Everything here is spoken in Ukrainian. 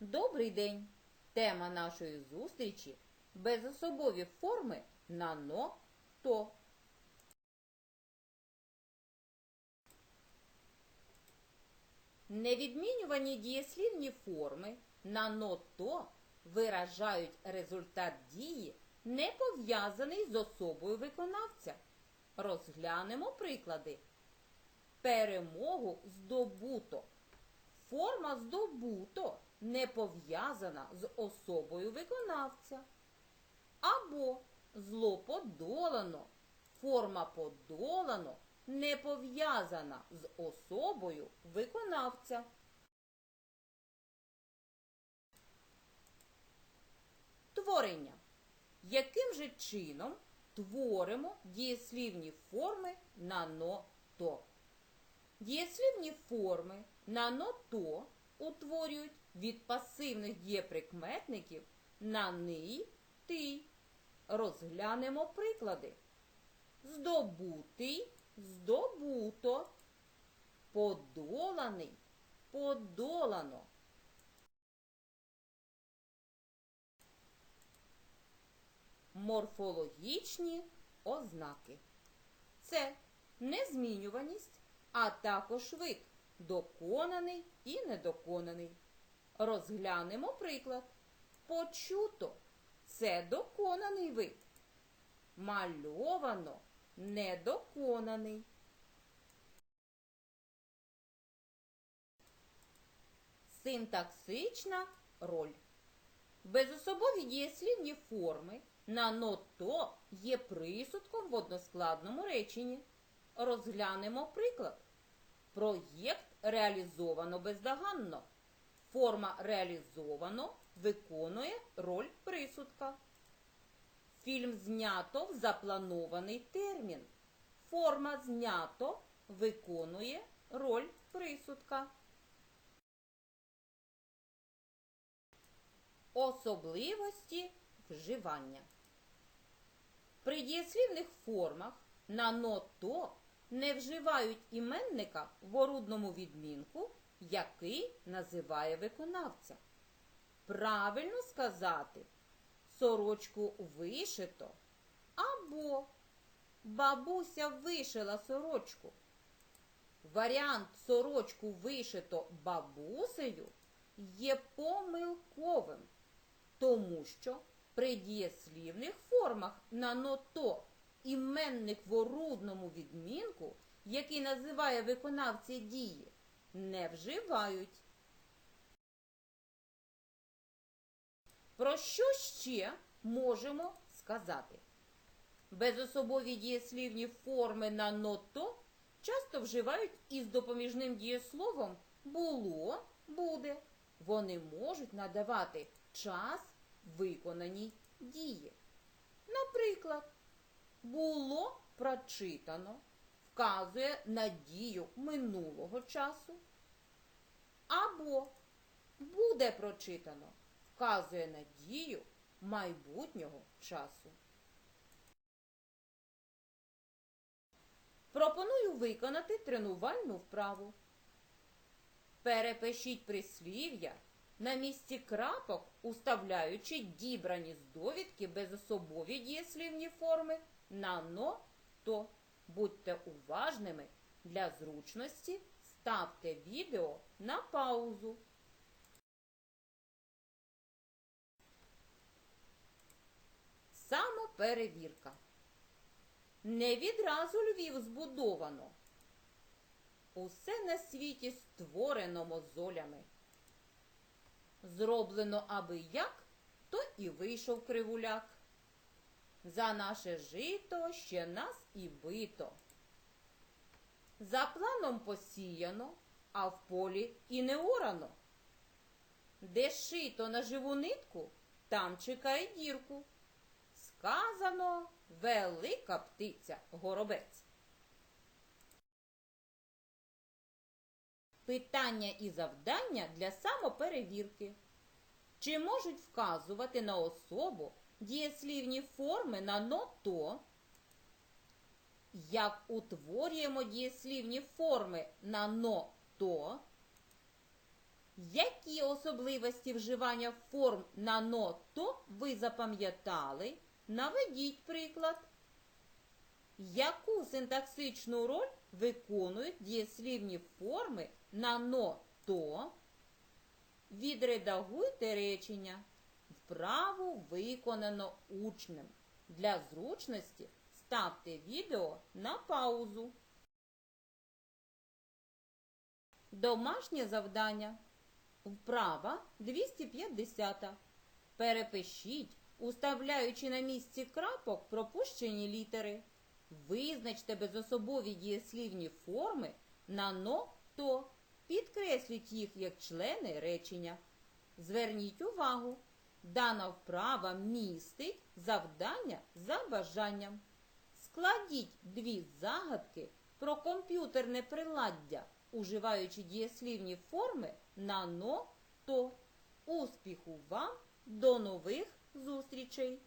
Добрий день! Тема нашої зустрічі безособові форми на но то. Невідмінювані дієслівні форми на но то виражають результат дії, не пов'язаний з особою виконавця. Розглянемо приклади. Перемогу здобуто. Форма здобуто не пов'язана з особою виконавця. Або зло подолано. Форма подолано не пов'язана з особою виконавця. Творення. Яким же чином творимо дієслівні форми на но то? Дієслівні форми на но то утворюють від пасивних дієприкметників на ни, ти. Розглянемо приклади. Здобутий, здобуто, подоланий, подолано. Морфологічні ознаки. Це незмінюваність, а також вид доконаний і недоконаний. Розглянемо приклад. Почуто це доконаний вид. Мальовано недоконаний. Синтаксична роль. Безособові дієслівні форми на ното є присудком в односкладному реченні. Розглянемо приклад. Проєкт реалізовано бездоганно. Форма реалізовано виконує роль присудка. Фільм знято в запланований термін. Форма знято виконує роль присудка. Особливості вживання. При дієслівних формах на ното не вживають іменника в орудному відмінку, який називає виконавця. Правильно сказати сорочку вишито або бабуся вишила сорочку. Варіант сорочку вишито бабусею є помилковим, тому що при дієслівних формах на ното іменник в орудному відмінку, який називає виконавця дії, не вживають. Про що ще можемо сказати? Безособові дієслівні форми на ното часто вживають із допоміжним дієсловом було, буде. Вони можуть надавати час виконаній дії. Наприклад, було прочитано вказує на дію минулого часу. Або буде прочитано вказує на дію майбутнього часу. Пропоную виконати тренувальну вправу. Перепишіть прислів'я на місці крапок, уставляючи дібрані з довідки безособові дієслівні форми на но то. Будьте уважними для зручності, ставте відео на паузу. Самоперевірка. Не відразу Львів збудовано. Усе на світі створено мозолями. Зроблено аби як, то і вийшов кривуляк. За наше жито ще нас і бито. За планом посіяно, а в полі і не орано. Де шито на живу нитку, там чекає дірку. Сказано велика птиця горобець. Питання і завдання для самоперевірки. Чи можуть вказувати на особу дієслівні форми на но-то? Як утворюємо дієслівні форми на но-то? Які особливості вживання форм на но то ви запам'ятали? Наведіть приклад. Яку синтаксичну роль виконують дієслівні форми на но то? Відредагуйте речення. Вправу виконано учнем. Для зручності ставте відео на паузу. Домашнє завдання. Вправа 250. Перепишіть, уставляючи на місці крапок пропущені літери. Визначте безособові дієслівні форми на но то. Підкресліть їх як члени речення. Зверніть увагу, дана вправа містить завдання за бажанням. Складіть дві загадки про комп'ютерне приладдя, уживаючи дієслівні форми на но то. Успіху вам! До нових зустрічей!